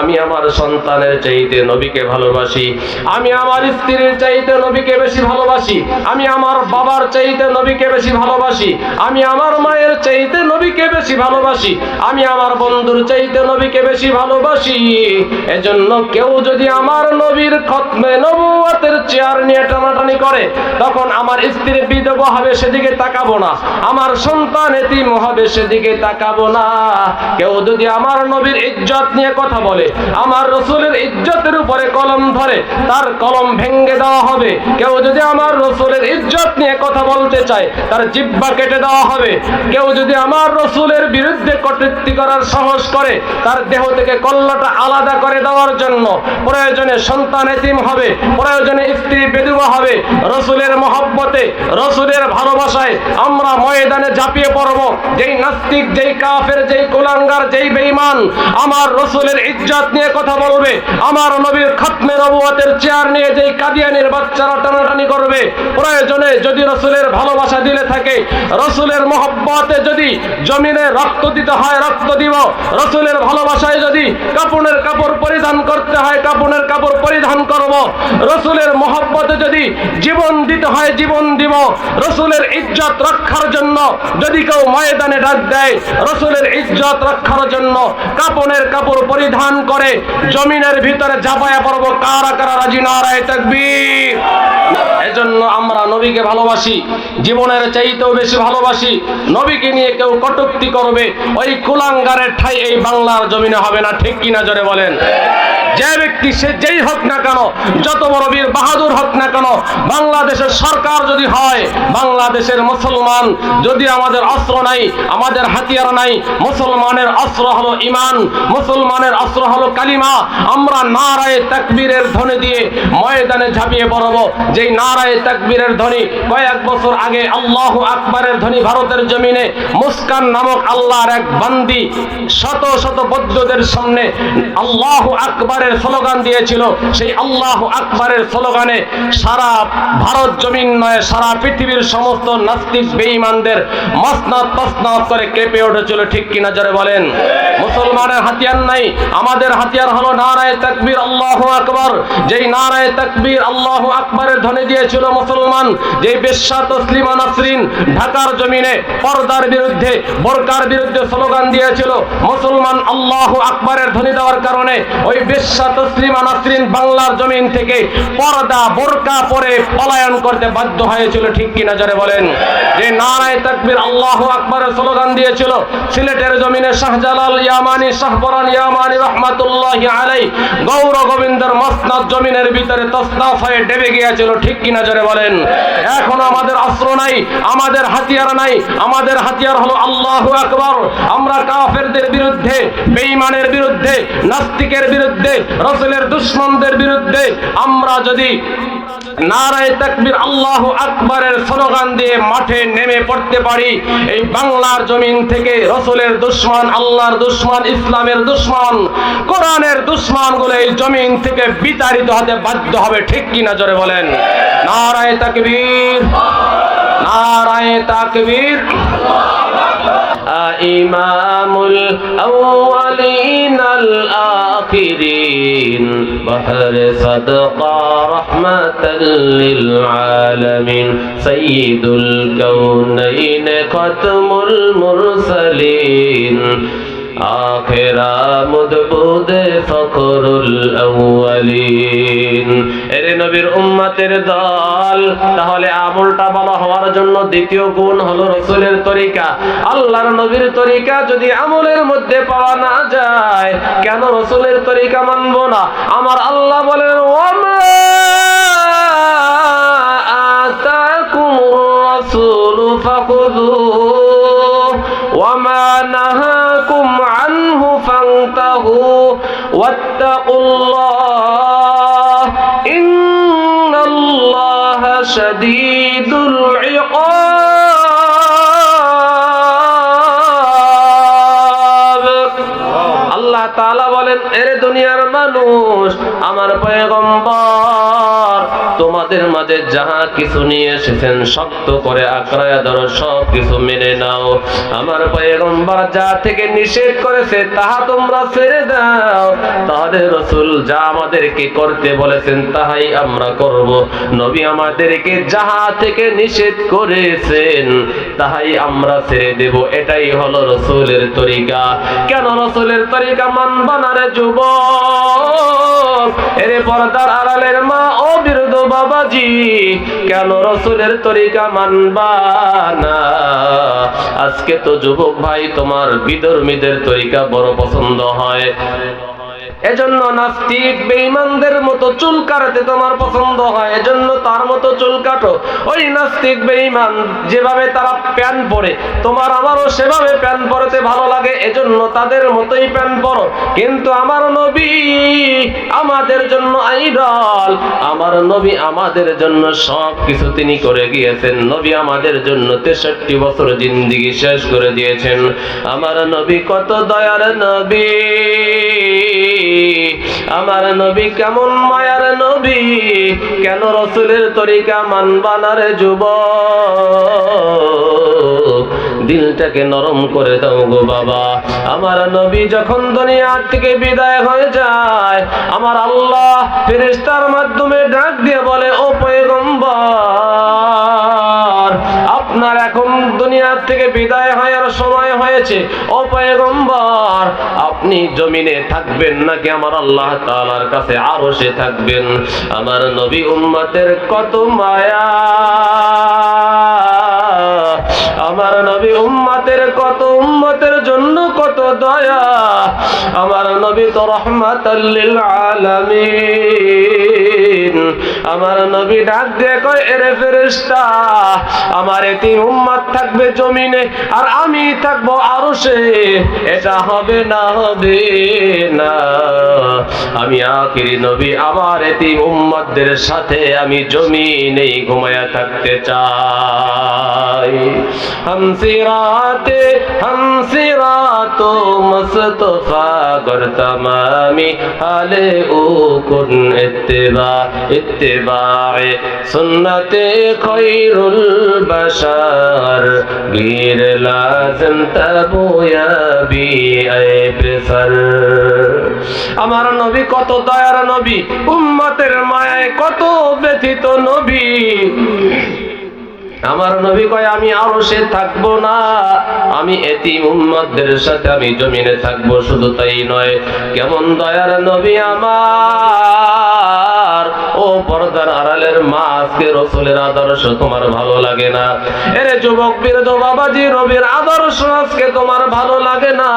আমি আমার সন্তানের চাইতে নবীকে ভালোবাসি, আমি আমার স্ত্রীর চাইতে নবীকে বেশি ভালোবাসি, আমি আমার বাবার চাইতে নবীকে বেশি ভালোবাসি, আমি আমার মায়ের চাইতে নবীকে বেশি ভালোবাসি, আমি আমার বন্ধুর চাইতে নবীকে বেশি ভালোবাসি। এজন্য কেউ যদি আমার নবীর খতমে নবুয়তের চেয়ার নিয়ে টানাটানি করে, তখন আমার স্ত্রী বিধবা হবে সেদিকে তাকাবো না, আমার সন্তান এতিম হবে সেদিকে তাকাবো না। কেউ যদি আমার নবীর ইজ্জত নিয়ে কথা বলে আমার রসুলের ইজ্জতের উপরে কলম ধরে, তার কলম ভেঙ্গে দেওয়া হবে। কেউ যদি আমার রসুলের ইজ্জত নিয়ে কথা বলতে চায়, তার জিব্বা কেটে দেওয়া হবে। কেউ যদি আমার রসুলের বিরুদ্ধে কটূক্তি করার সাহস করে, তার দেহ থেকে কল্লাটা আলাদা করে দেওয়ার জন্য প্রয়োজনে সন্তান এতিম হবে, প্রয়োজনে স্ত্রী বেদুবা হবে। রসুলের মহব্বতে, রসুলের ভালোবাসায় আমরা ময়দানে ঝাঁপিয়ে পড়ব। যেই নাস্তিক, যেই কাফের, যেই কুলাঙ্গার, যেই বেইমান আমার রসুলের ইজ্জত নিয়ে কথা বলবে। আমার নবীর খতমে নবুয়তের চেয়ার নিয়ে যেই কাদিয়ানির বাচ্চারা টানাটানি করবে, প্রয়োজনে যদি রসুলের ভালোবাসা দিলে থাকে, রসুলের মহব্বতে যদি জমিনে রক্ত দিতে হয়, রক্ত দিব, রসুলের ভালোবাসায় যদি কাপড়ের কাপড় পরিধান করতে হয়, কাপড়ের কাপড় পরিধান করব, রসুলের মহব্বতে যদি জীবন দিতে হয়, জীবন দিব, রসুলের ইজ্জত রক্ষার জন্য যদি কেউ ময়দানে ডাক দেয়, রসুলের ইজ্জত রক্ষার জন্য কাপড়ের কাপড় পরিধান করে জমিনের ভিতরে জাপায়া পড়ব। কারা কারা রাজি? নারায় তাকবীর। এজন্য আমরা নবীকে ভালোবাসি, জীবনের চাইতেও বেশি ভালোবাসি। নবীকে নিয়ে কেউ কটুক্তি করবে, ওই কুলাঙ্গারের ঠাই এই বাংলার জমিনে হবে না, ঠিক কিনা জোরে বলেন? যে ব্যক্তি সে যেই হোক না কেন, যত বড় বীর বাহাদুর হোক না কেন, বাংলাদেশের সরকার যদি হয়, বাংলাদেশের মুসলমান যদি আমাদের অস্ত্র নাই, আমাদের হাতিয়ার নাই, মুসলমানের অস্ত্র হলো ইমান মুসলমানের অস্ত্র হলো কালিমা, আমরা নারায়ে তাকবীরের ধ্বনি দিয়ে ময়দানে ঝাঁপিয়ে পড়ব, যেই নারায়ে তাকবীরের ধ্বনি। কয়েক বছর আগে আল্লাহ আকবরের ধ্বনি ভারতের জমিনে মুস্কান নামক আল্লাহর এক বান্দি শত শত বৌদ্ধদের সামনে আল্লাহ আকবরের স্লোগান দিয়েছিল। সেই আল্লাহ আকবরের স্লোগানে সারা ভারত জমিন নয়, সারা পৃথিবীর সমস্ত নাস্তিক বেঈমানদের মসনাদ তসনাদ করে কেঁপে উঠেছিল। ঠিক কিনা বলেন? মুসলমানের হাতিয়ার নাই, আমাদের হাতিয়ার হলো নারায় তাকবীর আল্লাহ আকবর। যেই নারায় তাকবীর আল্লাহ আকবরের ধ্বনি দিয়েছিল মুসলমান, যেই বেশ্যা তসলিমা নাসরিন ঢাকার জমিনে পর্দার বিরুদ্ধে, বোরকার বিরুদ্ধে স্লোগান দিয়েছিল, মুসলমান আল্লাহ আকবরের ধ্বনি দেওয়ার কারণে ওই বেশ্যা তসলিমা নাসরিন বাংলার জমিন থেকে পর্দা, বোরকা পরে পলায়ন করতে বাধ্য হয়েছিল, ঠিক কিনা জোরে বলেন? যে নারায় তাকবীর আল্লাহ আকবরের স্লোগান দিয়েছিল, সিলেটের জমিনে শাহজালাল ইয়ামানি শাহবরান ইয়ামানি রহমাতুল্লাহি আলাই গৌর গোবিন্দের মসনাদ জমিনের ভিতরে তসনাফ হয়ে ডেবে গিয়েছিল, ঠিক কিনা জোরে বলেন, এখন আমাদের অস্ত্র নাই, আমাদের হাতিয়ার নাই, আমাদের হাতিয়ার হলো আল্লাহ আকবর। আমরা কাফেরদের বিরুদ্ধে, বেঈমানের বিরুদ্ধে, নাস্তিকের বিরুদ্ধে, রসুলের দুশ্মনদের বিরুদ্ধে আমরা যদি নারায় তাকবির আল্লাহ আকবরের স্লোগান দিয়ে মাঠে নেমে পড়তে পারি। এই বাংলার জমিন থেকে রসুলের দুশ্মন, আল্লাহর দুশ্মন, ইসলামের দুশ্মন, কোরআনের দুশ্মনগুলো এই জমিন থেকে বিতাড়িত হতে বাধ্য হবে, ঠিক কি নজরে বলেন? নারায় তাকবীর নারায় তাকবীর। ইমামুল আউয়ালিন আল الآخرين بحر صدقة رحمة للعالمين. سيد الكونين ختم المرسلين. আখেরা মুদবুদে ফখরুল আউয়ালিন। এরে নবীর উম্মতের দল, তাহলে আমলটা ভালো হওয়ার জন্য দ্বিতীয় গুণ হলো রসুলের তরিকা। আল্লাহর নবীর তরিকা যদি আমলের মধ্যে পাওয়া না যায়, কেন রসুলের তরিকা মানব না? আমার আল্লাহ বলেন ওয়ামা আতাকুমুর রাসূলু ফাখুযুহু ওয়ামা নাহাকুম واتقوا الله إن الله شديد العقاب বলেন, এরে দুনিয়ার মানুষ, আমার পয়গম্বর, তোমাদের মাঝে যাহা কিছু নিয়ে এসেছেন, শক্ত করে ধরো সব কিছু মেনে নাও। আমার পয়গম্বর যা থেকে নিষেধ করেছে, তাহা তোমরা ছেড়ে দাও। রসুল যা আমাদেরকে করতে বলেছেন, তাহাই আমরা করব। নবী আমাদেরকে যাহা থেকে নিষেধ করেছেন, তাহাই আমরা ছেড়ে দেব। এটাই হলো রসুলের তরিকা। কেন রসুলের তরিকা মানবা বানারে যুব এরে পর্দার আড়ালের মা, ও বিরুদ্ধ বাবাজি, কেন রসুলের তরিকা মানবা না? আজকে তো যুবক ভাই, তোমার বিধর্মীদের তরিকা বড় পছন্দ হয়। এজন্য নাস্তিক বেঈমানদের মতো চুল কাটাতে তোমার পছন্দ হয়, এজন্য তার মতো চুল কাটো। ওই নাস্তিক বেঈমান যেভাবে তারা প্যান্ট পরে, তোমার আমারও সেভাবে প্যান্ট পরতে ভালো লাগে, এজন্য তাদের মতোই প্যান্ট পরো। কিন্তু আমার নবী আমাদের জন্য আইডল, আমার নবী আমাদের জন্য সব কিছু তিনি করে গিয়েছেন। নবী আমাদের জন্য তেষট্টি বছর জিন্দিগি শেষ করে দিয়েছেন। আমার নবী কত দয়ার নবী। আমার নবী কেমন মায়ার নবী? কেন রসুলের তরিকা মানবানারে যুব দিলটাকে নরম করে দাও গো বাবা। আমার নবী যখন দুনিয়ার থেকে বিদায় হয়ে যায়, আমার আল্লাহ ফেরেশতার মাধ্যমে ডাক দিয়ে বলে, ও পয়গম্বর আপনার এখন দুনিয়ার থেকে বিদায় হওয়ার সময় হয়েছে। ও পয়গম্বর, আপনি জমিনে থাকবেন নাকি আমার আল্লাহ তাআলার কাছে আরও সে থাকবেন? আমার নবী উম্মতের কত মায়া। আমার নবী উম্মতের কত উম্মতের জন্য কত দয়া। আমার নবী তো রহমত আমার নবী ডাক দিয়ে কয়, এরে ফেরেশতা, আমার এটি উম্মাদ থাকবে জমিনে আর আমি থাকব আরও সে এটা হবে না হবে না। আমি আখিরি নবী, আমার এটি উম্মাদের সাথে আমি জমিনে ঘুমায়া থাকতে চাই। হামসিরাতে হামসিরাত তো মুস্তফা করতাম আমি আলে ও কুন ইত্তেবা ইত্তেবাই সুন্নতে খৈরুল বাশার। গীর লাজম তাবুয়াবি আই প্রেফার আমার নবী কত দয়ার নবী, উম্মতের মায়ায় কত ব্যথিত নবী। আমার নবী কয়, আমি আরও সে থাকব না। আমি এতিম উম্মতদের সাথে আমি জমিনে থাকব, শুধু তাই নয়, কেমন দয়ার নবী আমার। ও পর্দার আড়ালের মা রসুলের আদর্শ তোমার ভালো লাগে না। এরে যুবক বিরোধ বাবাজি রবির আদর্শ আজকে তোমার ভালো লাগে না।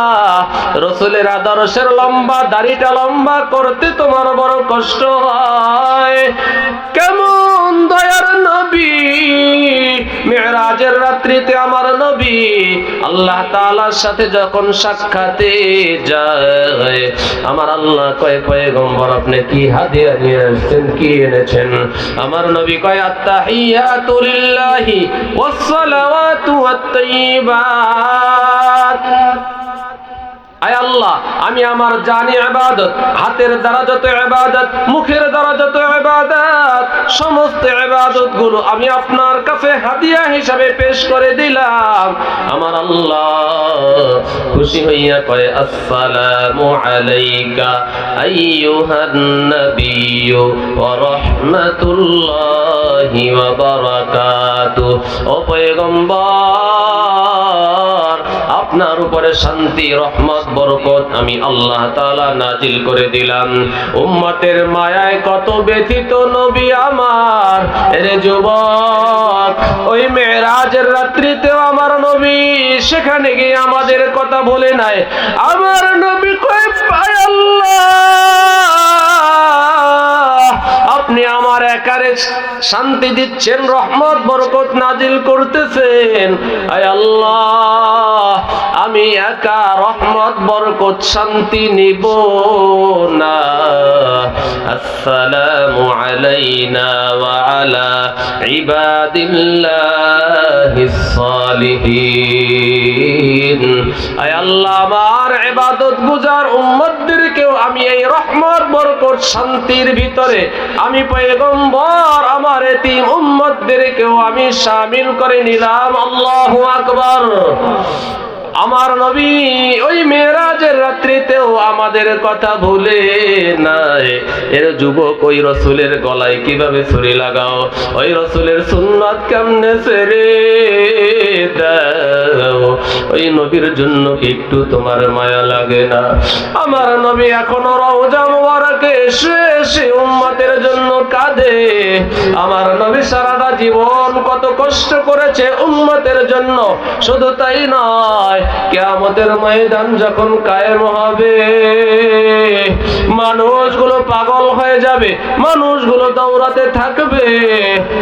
রসুলের আদর্শের লম্বা, দাড়িটা লম্বা করতে তোমার বড় কষ্ট হয়। কেমন দয়ার নবী মেয়েরাজের রাত্রিতে আমার নবী আল্লাহ তাআলার সাথে যখন সাক্ষাতে যায়, আমার আল্লাহ কয়, পয়গম্বর, আপনি কি হাদিয়া নিয়ে আসছেন, কি এনেছেন? আমার নবী কয়, আত্তাহিয়াতু লিল্লাহি ওয়াস সালাওয়াতু ওয়াত তাইয়্যিবাত আয় আল্লাহ, আমি আমার জানি ইবাদত হাতের দ্বারা যত ইবাদত মুখের দ্বারা যত ইবাদত সমস্ত ইবাদতগুলো আমি আপনার কাছে হাদিয়া হিসাবে পেশ করে দিলাম। আমার আল্লাহ খুশি হইয়া কয়, আসসালামু আলাইকা আইয়ুহান নাবিয়্যু ওয়া রাহমাতুল্লাহি ওয়া বারাকাতু। ও পয়গম্বর, আপনার উপরে শান্তি, রহমত বরকত আমি আল্লাহ তাআলা নাজিল করে দিলাম। উম্মতের মায়ায় কত ব্যথিত নবী আমার। এরে যুবক, ওই মেয়েরাজের রাত্রিতেও আমার নবী সেখানে গিয়ে আমাদের কথা বলে নাই। আমার নবী কয় পায় আল্লাহ, আপনি আমার একারে শান্তি দিচ্ছেন, রহমত, বরকত নাজিল করতেছেন। আয় আল্লাহ আমি একা রহমত, বরকত, শান্তি নিব না। আসসালামু আলাইনা ওয়া আলা ইবাদিল্লাহিস আমি এই রহমত, বরকত, শান্তির ভিতরে আমি পয়গম্বর, আমার এতিম উম্মতদেরকেও আমি শামিল করে নিলাম। আল্লাহু আকবার। আমার নবী ওই মেয়েরাজের রাত্রিতেও আমাদের কথা ভুলে নাই। এর যুবক ওই রসুলের গলায় কীভাবে ছুরি লাগাও? ওই রসুলের সুন্নাত কেমনে সেরে দাও? ওই নবীর জন্য একটু তোমার মায়া লাগে না। আমার নবী এখনও রওজা মোবারকে এসে উম্মতের জন্য কাঁদে। আমার নবী সারাটা জীবন কত কষ্ট করেছে উম্মতের জন্য। শুধু তাই নয়, কেয়ামতের ময়দান যখন কায়েম হবে, মানুষগুলো পাগল হয়ে যাবে, মানুষগুলো দৌড়াতে থাকবে।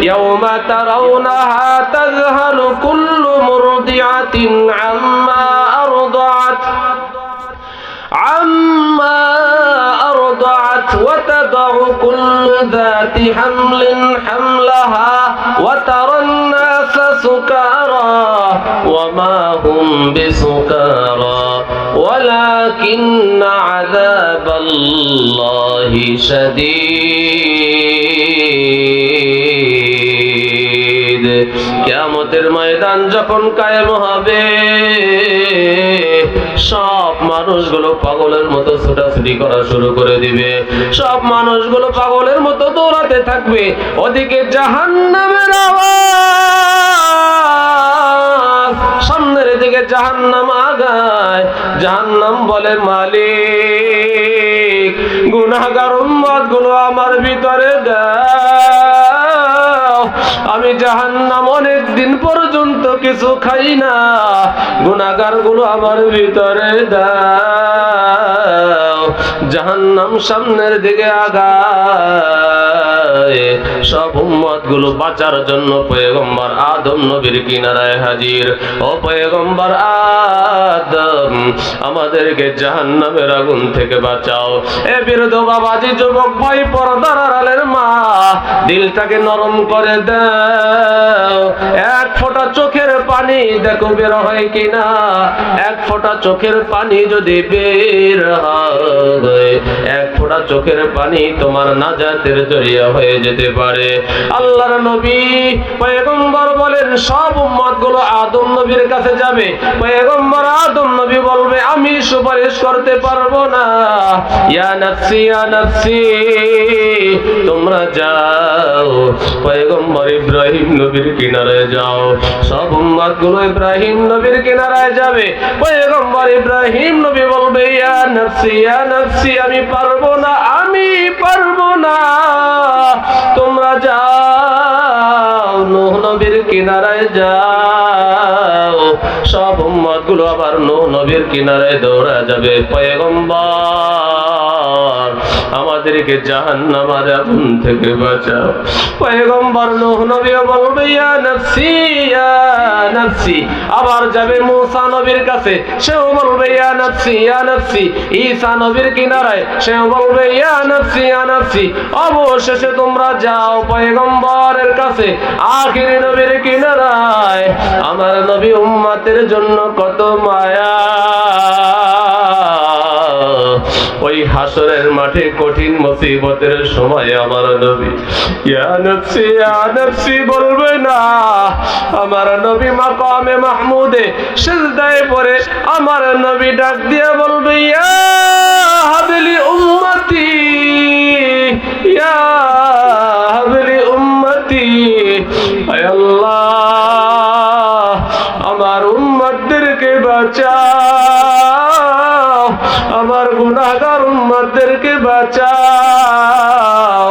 ইয়াউমা তারাউনাহা তাযহালু কুল্লু মুরদিআতিন আম্মা আরদাআত كل ذات حمل حملها وترى الناس سكارى وما هم بسكارى ولكن عذاب الله شديد. কেয়ামতের ময়দান যখন কায়েম হবে, সব মানুষগুলো পাগলের মতো ছোটাছুটি করা শুরু করে দিবে। সব মানুষগুলো পাগলের মতো দৌড়াতে থাকবে। ওদিকে জাহান্নামের আওয়াজ, সামনের দিকে জাহান্নাম আগায়। জাহান্নাম বলে, মালিক, গুনাহগার উম্মতগুলো আমার ভিতরে দাও আমি জাহান্নাম অনেক দিন পর্যন্ত কিছু খাই না। গুণাগারগুলো আমার ভিতরে দাও জাহান্নাম সামনের দিকে আগায়। সব উম্মতগুলো বাঁচার জন্য পয়গম্বর আদম নবীর কিনারায় হাজির। ও পয়গম্বর আদম, আমাদেরকে জাহান্নামের আগুন থেকে বাঁচাও। এ বিরোধ বাবাজি, যুবক ভাই, পর্দার আড়ালের মা, দিলটাকে নরম করে দাও। এক ফোঁটা চোখের পানি দেখো বের হয় কিনা। এক ফোঁটা চোখের পানি যদি বের হয়। এক ফোঁটা চোখের পানি তোমার নাজাতের জরিয়া হয়ে যেতে পারে। আল্লাহর নবী পয়গম্বর বলেন, সব উম্মতগুলো আদম নবীর কাছে যাবে। পয়গম্বর আদম নবী বলবে, আমি সুপারিশ করতে পারব না। ইয়া নফসি ইয়া নফসি, তোমরা যাও। পয়গম্বর ইব্রাহিম নবীর কিনারায় যাও। সব উম্মতগুলো ইব্রাহিম নবীর কিনারায় যাবে। পয়গম্বর ইব্রাহিম নবী বলবে, ইয়া নফসি, ইয়া নফসি আমি পারব না আমি পারব না। তোমরা যাও নবীর কিনারায় যাও। সব উম্মতগুলো আবার নূহ নবীর কিনারায় দৌড়া যাবে। পয়গম্বর, আমাদেরকে জাহান্নামের আগুন থেকে বাঁচাও। পয়গম্বর, নূহ নবী বলবে, ইয়া নফসি ইয়া নফসি। আবার যাবে মুসা নবীর কাছে, সেও বলবে, ইয়া নফসি ইয়া নফসি। ঈসা নবীর কিনারায়, সেও বলবে, ইয়া নফসি ইয়া নফসি। অবশেষে তোমরা যাও পয়গম্বরের কাছে, আখিরি নবীর কিনারায়। আমার নবী উম্মাতের জন্য কত মায়া। ওই হাসরের মাঠে কঠিন মুসিবতের সময় আমার নবী, ইয়া নফসি ইয়া নফসি, বলবে না, আমার নবী মাকামে মাহমুদে সিজদায় পড়ে আমার নবী ডাক দিয়ে বলবে, ইয়া হাবলি উম্মতি, ইয়া হাবলি উম্মতি, আয় আল্লাহ। বাঁচাও, আমার গুনাহগার উম্মতদেরকে বাঁচাও।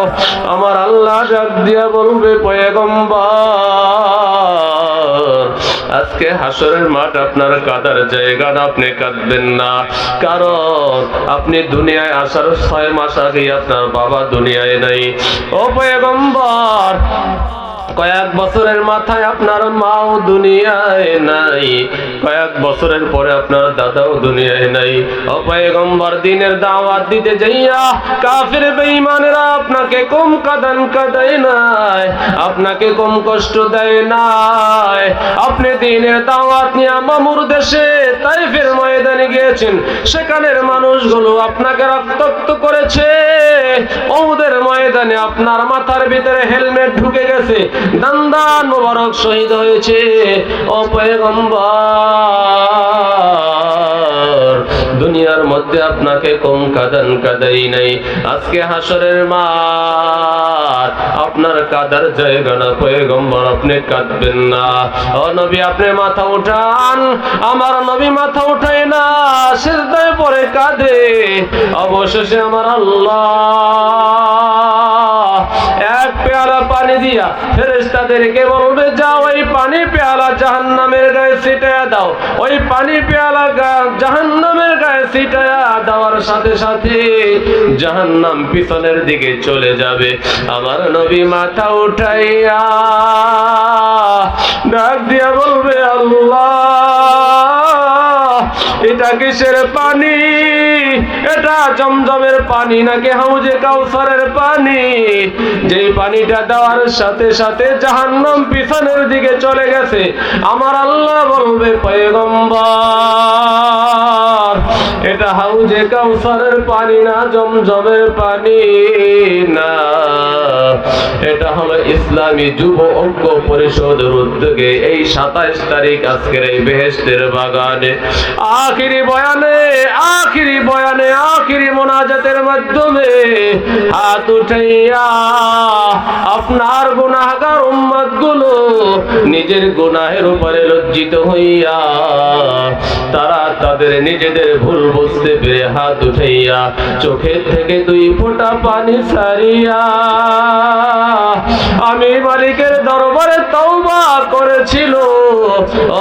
আমার আল্লাহ ডাক দিয়া বলবে, পয়গম্বর, আজকে হাসরের মাঠ আপনার কাদার জায়গা আপনি কাঁদবেন না। কারণ আপনি দুনিয়ায় আসার ছয় মাস আগে আপনার বাবা দুনিয়ায় নাই। ও পয়গম্বর কয়েক বছরের মাথায় আপনার মাও দুনিয়ায় নাই। কয়েক বছরের পরে আপনার দাদাও দুনিয়ায় নাই। অপয়গম্বর দিনের দাওয়াত দিতে যাইয়া কাফির বেঈমানেরা আপনাকে কম কাদান কাদায় নাই, আপনাকে কম কষ্ট দেয় নাই। আপনি দিনের দাওয়াত নিয়ে মামুর দেশে তাইফের ময়দানে গিয়েছেন, সেখানের মানুষগুলো আপনাকে রক্তাক্ত করেছে। ওদের ময়দানে আপনার মাথার ভিতরে হেলমেট ঢুকে গেছে দান্দান মোবারক শহীদ হয়েছে। ও পয়গম্বর, দুনিয়ার মধ্যে আপনাকে কম কাদান কাদাই নাই। আজকে হাসরের মাঠ, আপনার কাদার জায়গা না, পয়গম্বর, আপনি কাঁদবেন না। ও নবী, আপনি মাথা উঠান। আমার নবী মাথা উঠায় না, সিজদায় পরে কাঁদে। অবশেষে আমার আল্লাহ এক পেয়ালা পানি দিয়া, ফেরেশতাদেরকে বলবে, যাও ওই পানি পেয়ালা জাহান্নামের গায়ে ছিটায়া দাও। ওই পানি পেয়ালা জাহান্নামের গায়ে ছিটায়া দেওয়ার সাথে সাথে জাহান্নাম পিছনের দিকে চলে যাবে। আমার নবী মাথা উঠাইয়া ডাক দিয়া বলবে, আল্লাহ এটা কিসের পানি? এটা জমজমের পানি নাকি হাউজে কাউসারের পানি? যেই পানিটা দেওয়ার সাথে সাথে জাহান্নাম পিছনের দিকে চলে গেছে। আমার আল্লাহ বলবে, পয়গম্বর এটা হাউজে কাউসারের পানি না জমজমের পানি না। এটা হলো ইসলামী যুব ঐক্য পরিষদের উদ্যোগে এই সাতাইশ তারিখ আজকের এই বেহেস্তের বাগানে। আখিরি বয়ানে আখিরি বয়ানে, আখিরি মোনাজাতের মাধ্যমে হাত উঠাইয়া আপনার গুনাহগার উম্মতগুলো নিজের গুনাহের উপরে লজ্জিত হইয়া তারা তাদের নিজেদের ভুল বুঝতে পেরে হাত উঠাইয়া, চোখের থেকে দুই ফোঁটা পানি সারিয়া আমি মালিকের দরবারে তওবা করেছিল।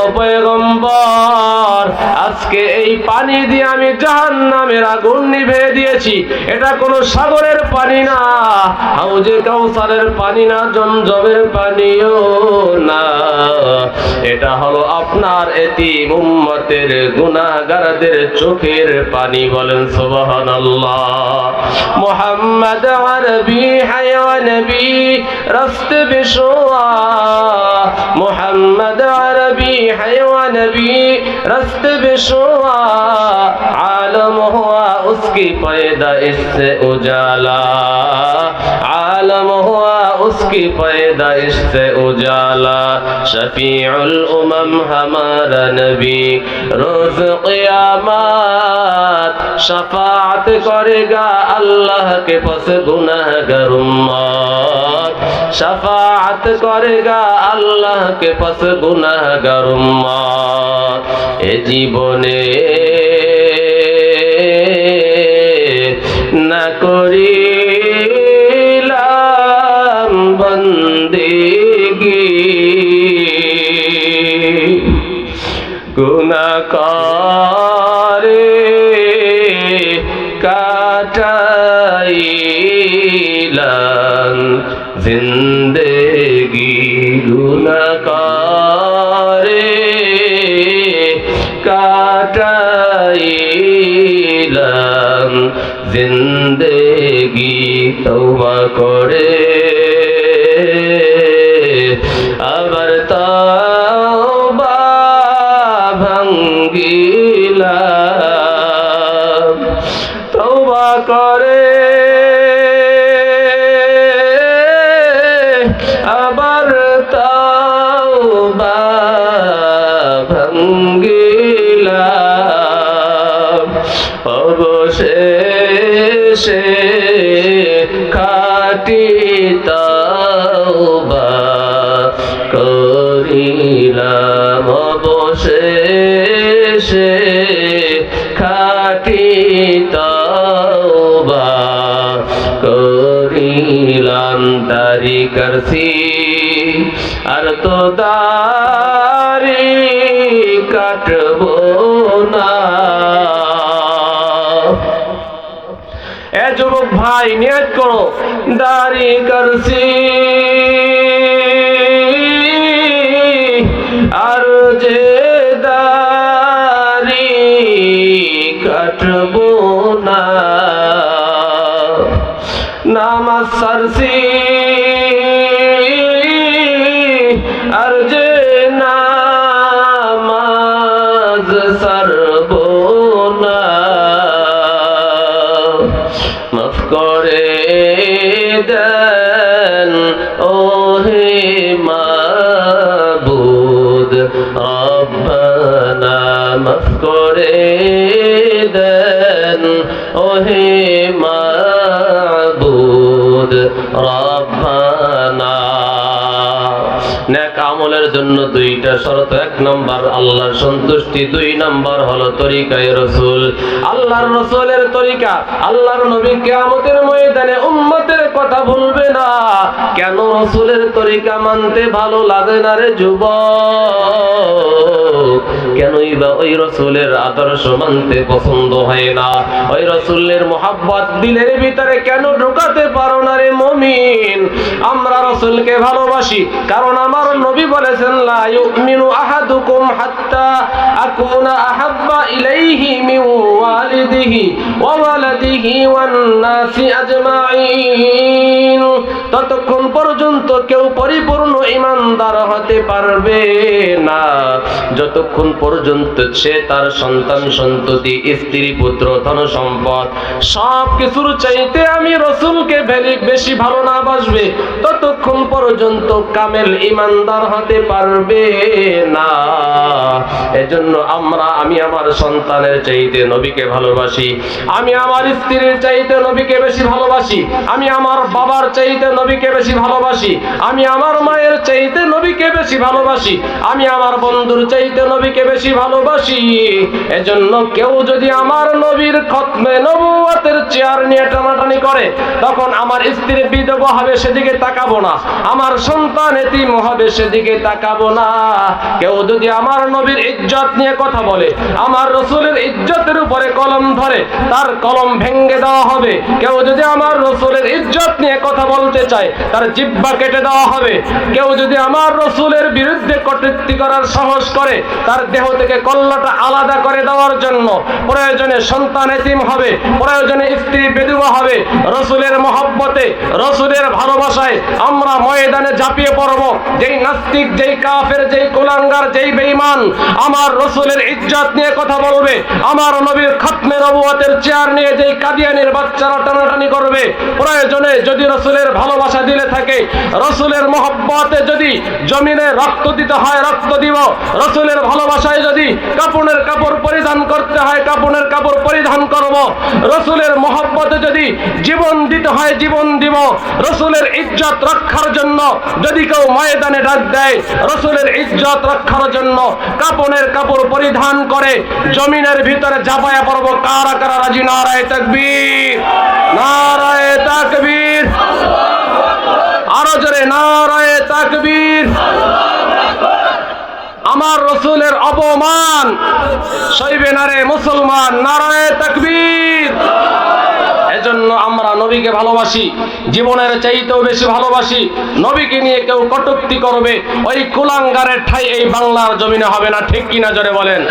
অপয়গম্বর আজকে এই পানি দিয়ে আমি জাহান্নামের আগুন নিভে দিয়েছি। এটা কোনো সাগরের পানি না, হাউজে কাউসারের পানি না, জমজমের পানিও না। এটা হলো আপনার এতি উম্মতের গুনাহগারদের চোখের পানি বলেন মোহাম্মদ আরবি হায়ানবি রস্ত বিশোয়া মোহাম্মদ আরবি হায়ানবি রস্ত বিশোয়া আলম হুয়া উসকি পয়দা, ইসে উজালা। عالم ہوا اس کی پیدائش سے اجالا شفیع الامم ہمارا نبی روز قیامات شفاعت کرے گا اللہ کے پس گناہ گر امت شفاعت کرے گا اللہ کے پس گناہ گر امت اے জীবনে না করি বন্দিগি গুনা করে কাটাইলাম জিন্দেগি গুনা করে কাটাইলাম জিন্দেগি তওবা করে করসি আর তো দারি কাটব না এ যুবক ভাই নিয়ত করো দারি করছি আর যে দারি কাটব না নামাজ সারসি দেন ওহে মাবুদ রব্বানা নেক আমলের জন্য দুইটা শর্ত। এক নম্বর, আল্লাহর সন্তুষ্টি। দুই নম্বর হলো তরিকায় রসুল। আল্লাহর রসুলের তরিকা, আল্লাহর নবী কিয়ামতের ময়দানে উম্মতের কথা ভুলবে না। কেন রসুলের তরিকা মানতে ভালো লাগে না রে যুবক? কেনই বা ওই রসুলের আদর্শ মানতে পছন্দ হয় না? ওই রসুলের মোহাব্বত দিলের ভিতরে কেন ঢোকাতে পারো না রে মমিন? আমরা রসুলকে ভালোবাসি, কারণ আমার নবী বলেছেন লা ইউমিনু আহাদুকুম হাত্তা ইলাইহি মিন ওয়ালিদিহি ওয়া ওয়ালাদিহি ওয়ান নাসি আজমাইন ততক্ষণ পর্যন্ত কেউ পরিপূর্ণ ইমানদার হতে পারবে না। যতক্ষণ পর্যন্ত সে তার সন্তান, সন্ততি, স্ত্রী, পুত্র, ধন সম্পদ সব কিছুর চাইতে আমি রসুলকে ভেলি- বেশি ভালো না বাসবে, ততক্ষণ পর্যন্ত কামেল ইমানদার হতে পারবে না। এজন্য আমরা, আমি আমার সন্তানের চাইতে নবীকে ভালোবাসি। আমি আমার স্ত্রীর চাইতে নবীকে বেশি ভালোবাসি। আমি আমার বাবার চাইতে নবীকে বেশি ভালোবাসি। আমি আমার মায়ের চাইতে নবীকে বেশি ভালোবাসি। আমি আমার বন্ধুর চাইতে নবীকে বেশি ভালোবাসি। এজন্য কেউ যদি আমার নবীর খতমে নবুয়তের চেয়ার নিয়ে টানাটানি করে, তখন আমার স্ত্রী বিধবা হবে সেদিকে তাকাবো না। আমার সন্তান এতিম হবে সেদিকে তাকাবো না। কেউ যদি আমার নবীর ইজ্জত নিয়ে কথা বলে। আমার রসুলের ইজ্জতের উপরে কলম ধরে, তার কলম ভেঙ্গে দেওয়া হবে। কেউ যদি আমার রসুলের ইজ্জত নিয়ে কথা বলতে চায়, তার জিব্বা কেটে দেওয়া হবে। কেউ যদি আমার রসুলের বিরুদ্ধে কটূক্তি করার সাহস করে, তার দেহ থেকে কল্লাটা আলাদা করে দেওয়ার জন্য প্রয়োজনে সন্তান এতিম হবে, প্রয়োজনে স্ত্রী বেদুয়া হবে। রসুলের মহব্বতে, রসুলের ভালোবাসায় আমরা ময়দানে ঝাঁপিয়ে পড়ব। যেই নাস্তিক, যেই কাফের, যেই কুলাঙ্গার, যেই বেঈমান, আমার রসুলের ইজ্জত নিয়ে কথা বলবে, আমার নবীর খতমে নবুয়তের চেয়ার নিয়ে যেই কাদিয়ানির বাচ্চারা টানাটানি করবে, প্রয়োজনে যদি রসুলের ভালোবাসা দিলে থাকে, রসুলের মহব্বতে যদি জমিনে রক্ত দিতে হয়, রক্ত দিব, রসুলের ভালোবাসায় যদি কাপড়ের কাপড় পরিধান করতে হয়, কাপড়ের কাপড় পরিধান করব, রসুলের মহব্বতে যদি জীবন দিতে হয়, জীবন দিব, রসুলের ইজ্জত রক্ষার জন্য যদি কেউ ময়দানে ডাক দেয়, রসুলের ইজ্জত রক্ষার জন্য কাপড়ের কাপড় পরিধান করে জমিনের ভিতরে ঝাঁপায়া পড়ব। কারা কারা রাজি? নারায় তাকবীর। নারায় তাকবীর। আরও জোরে, নারায় তাকবীর। আমার রসুলের অপমান সইবে নারে মুসলমান, নারায় তাকবীর। এজন্য আমরা নবীকে ভালোবাসি, জীবনের চাইতেও বেশি ভালোবাসি। নবীকে নিয়ে কেউ কটুক্তি করবে, ওই কুলাঙ্গারের ঠাই এই বাংলার জমিনে হবে না, ঠিক কিনা জোরে বলেন?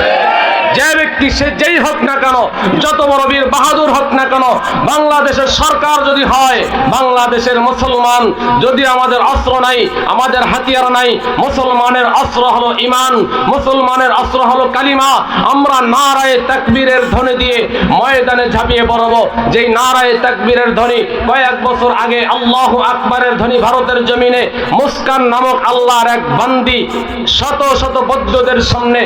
যে ব্যক্তি সে যেই হোক না কেন, যত বড় বীর বাহাদুর হোক না কেন, বাংলাদেশের সরকার যদি হয়, বাংলাদেশের মুসলমান যদি আমাদের অস্ত্র নাই, আমাদের হাতিয়ার নাই, মুসলমানের অস্ত্র হলো ইমান মুসলমানের অস্ত্র হলো কালিমা, আমরা নারায়ে তাকবীরের ধ্বনি দিয়ে ময়দানে ঝাঁপিয়ে পড়ব, যেই নারায়ে তাকবীরের ধ্বনি। কয়েক বছর আগে আল্লাহ আকবরের ধ্বনি ভারতের জমিনে মুস্কান নামক আল্লাহর এক বান্দি শত শত বৌদ্ধদের সামনে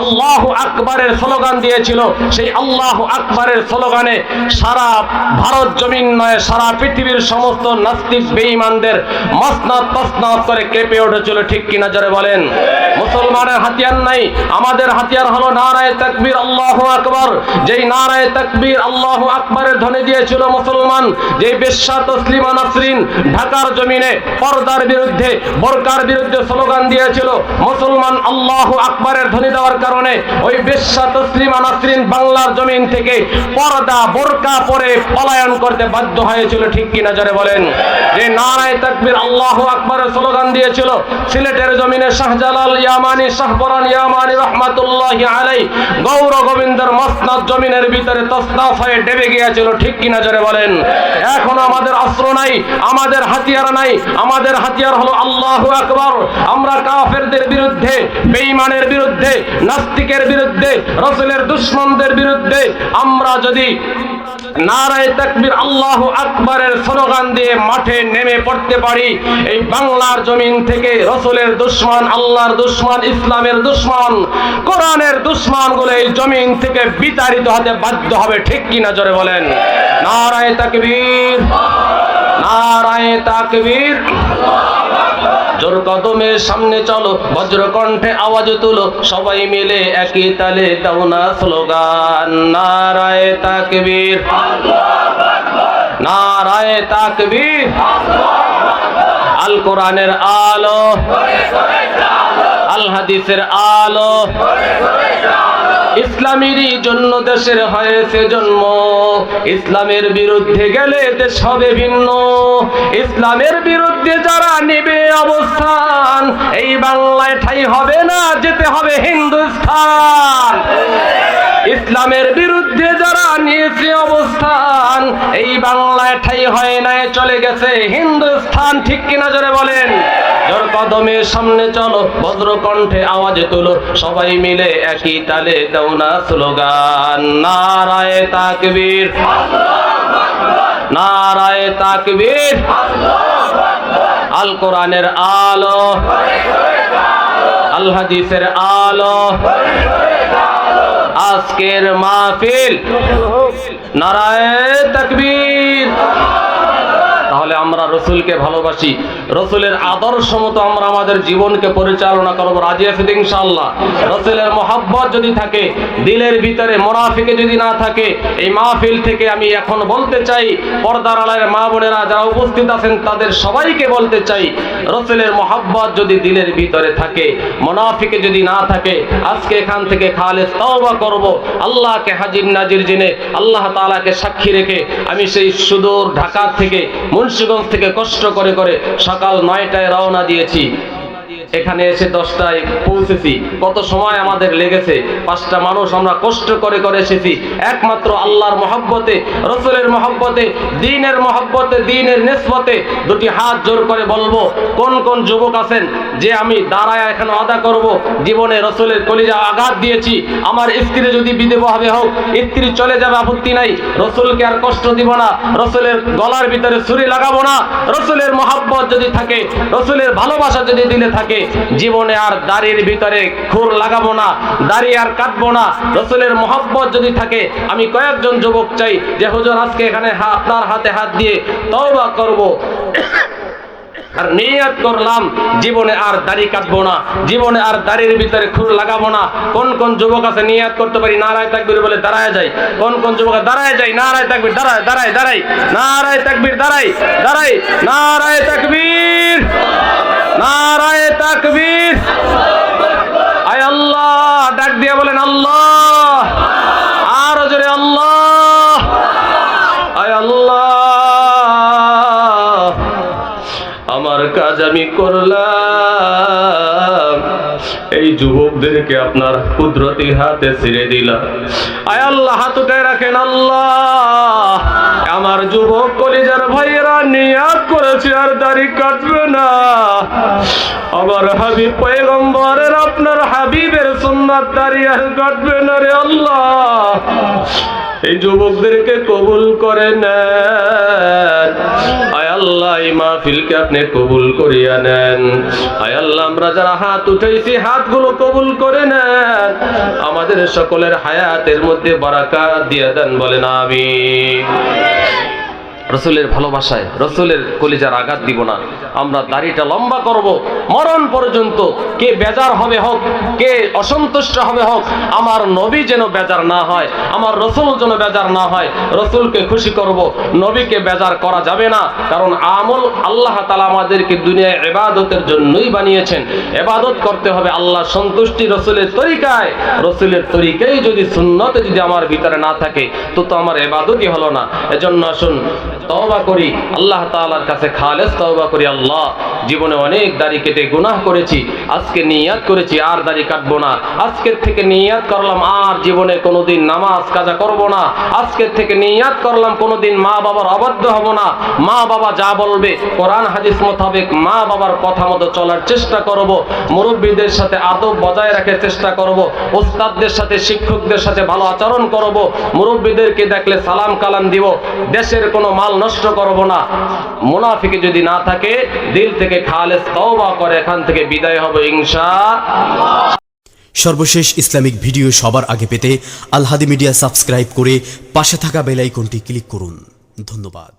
আল্লাহ আকবরের স্লোগান দিয়েছিল। সেই আল্লাহ আকবরের স্লোগানে সারা ভারত জমিন নয়, সারা পৃথিবীর সমস্ত নাস্তিক বেঈমানদের মসনাদ তসনাদ করে কেঁপে উঠেছিল। ঠিক কিনা বলেন? মুসলমানের হাতিয়ার নাই, আমাদের হাতিয়ার হলো নারায় তাকবীর আল্লাহ আকবর। যেই নারায় তাকবীর আল্লাহ আকবরের ধ্বনি দিয়েছিল মুসলমান, যেই বেশ্যা তসলিমা নাসরিন ঢাকার জমিনে পর্দার বিরুদ্ধে, বোরকার বিরুদ্ধে স্লোগান দিয়েছিল, মুসলমান আল্লাহ আকবরের ধ্বনি দেওয়ার কারণে ওই বেশ্যা তসলিমা নাসরিন বাংলার জমিন থেকে পর্দা, বোরকা পরে পলায়ন করতে বাধ্য হয়েছিল, ঠিক কিনা জোরে বলেন? যে নারায় তাকবীর আল্লাহু আকবারের স্লোগান দিয়েছিল, সিলেটের জমিনে শাহজালাল ইয়ামানি শাহবরান ইয়ামানি রহমাতুল্লাহি আলাই গৌর গোবিন্দের মসনাদ জমিনের ভিতরে তসনাফ হয়ে ডেবে গিয়েছিল, ঠিক কিনা জোরে বলেন, এখন আমাদের অস্ত্র নাই, আমাদের হাতিয়ার নাই, আমাদের হাতিয়ার হলো আল্লাহু আকবার। আমরা কাফেরদের বিরুদ্ধে, বেঈমানের বিরুদ্ধে, নাস্তিকের বিরুদ্ধে, রসুলের দুশ্মনদের বিরুদ্ধে আমরা যদি নারায় তাকবীর আল্লাহু আকবরের স্লোগান দিয়ে মাঠে নেমে পড়তে পারি, এই বাংলার জমিন থেকে রসুলের দুশ্মন, আল্লাহর দুশ্মন, ইসলামের দুশ্মন, কোরআনের দুশ্মনগুলো এই জমিন থেকে বিতাড়িত হতে বাধ্য হবে, ঠিক কিনা জোরে বলেন? নারায় তাকবীর। নারায় তাকবীর। জোর কদমের সামনে চলো, বজ্র কণ্ঠে আওয়াজ তুলো, সবাই মিলে একই তালে দাও না স্লোগান। নারায় তাকবীর। নারায় তাকবীর। আল কোরআনের আলো। আল হাদিসের আলো। ইসলামেরই জন্য দেশের হয়েছে জন্ম। ইসলামের বিরুদ্ধে গেলে দেশ হবে ভিন্ন। ইসলামের বিরুদ্ধে যারা নেবে অবস্থান, এই বাংলায় ঠাই হবে না, যেতে হবে হিন্দুস্তান ইসলামের বিরুদ্ধে যারা নিয়েছে অবস্থান, এই বাংলায় ঠাই হয় নাই, চলে গেছে হিন্দুস্থান, ঠিক কিনা জোরে বলেন? জোর কদমের সামনে চলো ভদ্র কণ্ঠে আওয়াজ তুলো, সবাই মিলে একই তালে দাও না স্লোগান। নারায় তাকবীর। নারায় তাকবীর। আল কোরআনের আলো। আল হাদিসের আলো। আজকের মাহফিল নারায় তাকবীর তাহলে আমরা রসুলকে ভালোবাসি। রসুলের আদর্শ মতো আমরা আমাদের জীবনকে পরিচালনা করব। রাজি আছি তো ইনশাআল্লাহ? রসুলের মহাব্বত যদি থাকে, দিলের ভিতরে মোনাফিকে যদি না থাকে, এই মাহফিল থেকে আমি এখন বলতে চাই, পর্দার আলায়ের মা বোনেরা যারা উপস্থিত আছেন, তাদের সবাইকে বলতে চাই, রসুলের মহাব্বত যদি দিলের ভিতরে থাকে, মোনাফিকে যদি না থাকে, আজকে এখান থেকে খালেস তওবা করব। আল্লাহকে হাজির নাজির জেনে আল্লাহ তাআলাকে সাক্ষী রেখে আমি সেই সুদূর ঢাকা থেকে মুন্সিগঞ্জ থেকে কষ্ট করে করে সকাল নয়টায় রওনা দিয়েছি। এখানে এসে দশটায় পৌঁছেছি। কত সময় আমাদের লেগেছে? পাঁচটা মানুষ আমরা কষ্ট করে করে এসেছি। একমাত্র আল্লাহর মহব্বতে, রসুলের মহব্বতে, দিনের মহব্বতে, দিনের নেসবতে দুটি হাত জোর করে বলব, কোন কোন যুবক আছেন যে আমি দাঁড়ায় এখানে আদা করব? জীবনে রসুলের কলিজা আঘাত দিয়েছি। আমার স্ত্রী যদি বিধবা হবে হোক, স্ত্রী চলে যাবে, আপত্তি নাই। রসুলকে আর কষ্ট দিব না। রসুলের গলার ভিতরে ছুরি লাগাবো না। রসুলের মহাব্বত যদি থাকে, রসুলের ভালোবাসা যদি দিলে থাকে জীবনে আর দাড়ির ভিতরে খুর লাগাবো না, দাড়ি আর কাটবো না। রসুলের মহব্বত যদি থাকে, আমি কয়েকজন যুবক চাই যে, হুজুর, আজকে এখানে আপনার হাতে হাত দিয়ে তওবা করব। আর নিয়ত করলাম, জীবনে আর দাড়ি কাটবো না, জীবনে আর দাড়ির ভিতরে খুর লাগাবো না। কোন কোন যুবক আছে, নিয়াত করতে পারি, নারায় তাকবির বলে দাঁড়ায় যাই কোন কোন যুবক? দাঁড়ায় যায়, নারায় তাকবির, দাঁড়ায় দাঁড়ায় দাঁড়ায়। নারায় তাকবির, দাঁড়ায় দাঁড়ায়, নারায় তাকবীর। নারায় তাকবীর। আয় আল্লাহ, ডাক দিয়ে বলেন আল্লাহ। আর জোরে আল্লাহ। আয় আল্লাহ। আমার কাজ আমি করলাম। এই যুবকদেরকে আপনার কুদরতি হাতে ছেড়ে দিলাম আয় আল্লাহ হাত উঠে রাখেন আল্লাহ। আমার যুবক কলিজার ভাইয়েরা নিয়াত করেছে আর দাড়ি কাটবে না। আমার হাবিব পয়গম্বরের, আপনার হাবিবের সুন্নাত দাড়ি আর কাটবে না রে আল্লাহ। এই যুবকদেরকে কবুল করে নেন। আয় আল্লাহ, এই মাহফিলকে আপনি কবুল করিয়া নেন। আয় আল্লাহ, আমরা যারা হাত উঠেছি হাতগুলো কবুল করে নেন। আমাদের সকলের হায়াতের মধ্যে বারাকাত দিয়ে দেন, বলেন আমি রসুলের ভালোবাসায়, রসুলের কলিজার আঘাত দিব না। আমরা দাড়িটা লম্বা করব, মরণ পর্যন্ত কে বেজার হবে হোক, কে অসন্তুষ্ট হবে হোক, আমার নবী যেন বেজার না হয়, আমার রসুল যেন বেজার না হয়, রসুলকে খুশি করব, নবীকে বেজার করা যাবে না, কারণ আমল আল্লাহ তালা আমাদেরকে দুনিয়ায় এবাদতের জন্যই বানিয়েছেন। এবাদত করতে হবে আল্লাহ সন্তুষ্টি রসুলের তরিকায়। রসুলের তরিকাই যদি সুন্নতে যদি আমার ভিতরে না থাকে, তো তো আমার এবাদতই হলো না। এজন্য আসুন তওবা করি, আল্লাহ তাআলার কাছে খালেস তওবা করি, আল্লাহ, জীবনে অনেক দাড়ি কেটে গুনাহ করেছি, আজকে নিয়াত করেছি, আর দাড়ি কাটবো না। আজকের থেকে নিয়াত করলাম, আর জীবনে কোনোদিন নামাজ কাজা করব না। আজকের থেকে নিয়াত করলাম, কোনোদিন মা বাবার অবাধ্য হব না। মা বাবা যা বলবে, কোরআন, হাদিস মোতাবেক মা বাবার কথা মতো চলার চেষ্টা করব, মুরব্বীদের সাথে আদব বজায় রাখার চেষ্টা করব ওস্তাদদের সাথে, শিক্ষকদের সাথে ভালো আচরণ করব, মুরব্বীদেরকে দেখলে সালাম কালাম দিব। দেশের কোনো মাল নষ্ট করব না। মুনাফিকে যদি না থাকে, দিল থেকে খালেস তওবা করে, এখান থেকে বিদায় হবে ইনশা সর্বশেষ ইসলামিক ভিডিও সবার আগে পেতে আলহাদি মিডিয়া সাবস্ক্রাইব করে পাশে থাকা বেলাইকনটি ক্লিক করুন। ধন্যবাদ।